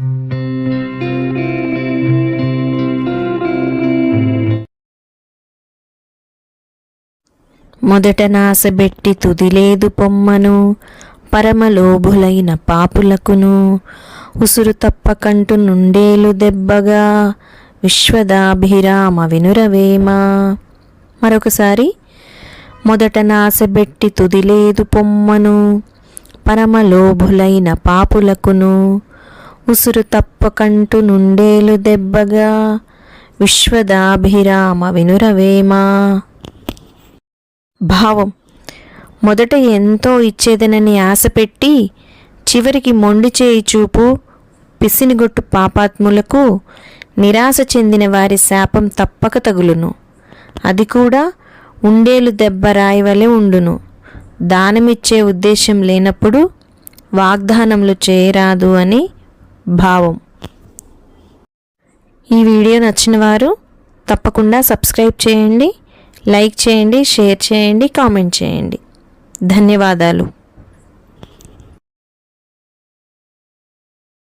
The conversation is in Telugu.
మొదట నాసబెట్టి తుదిలేదు పొమ్మను పరమలోభులైన పాపులకును. ఉసురు తప్పకంటు నుండేలు దెబ్బగా విశ్వదాభిరామ వినురవేమ. మరొకసారి మొదట నాసబెట్టి తుదిలేదు పొమ్మను పరమలోభులైన పాపులకును. ఉసురు తప్పకంటు నుండేలు దెబ్బగా. విశ్వదాభిరామ వినురవేమా? భావం. మొదట ఎంతో ఇచ్చేదనని ఆశపెట్టి చివరికి మొండి చేయి చూపు పిసినిగొట్టు పాపాత్ములకు నిరాశ చెందిన వారి శాపం తప్పక తగులును. అది కూడా ఉండేలు దెబ్బ రాయి వలె ఉండును. దానమిచ్చే ఉద్దేశం లేనప్పుడు వాగ్దానములు చేయరాదు అని భావం. ఈ వీడియో నచ్చిన వారు తప్పకుండా సబ్స్క్రైబ్ చేయండి లైక్ చేయండి షేర్ చేయండి కామెంట్ చేయండి. ధన్యవాదాలు.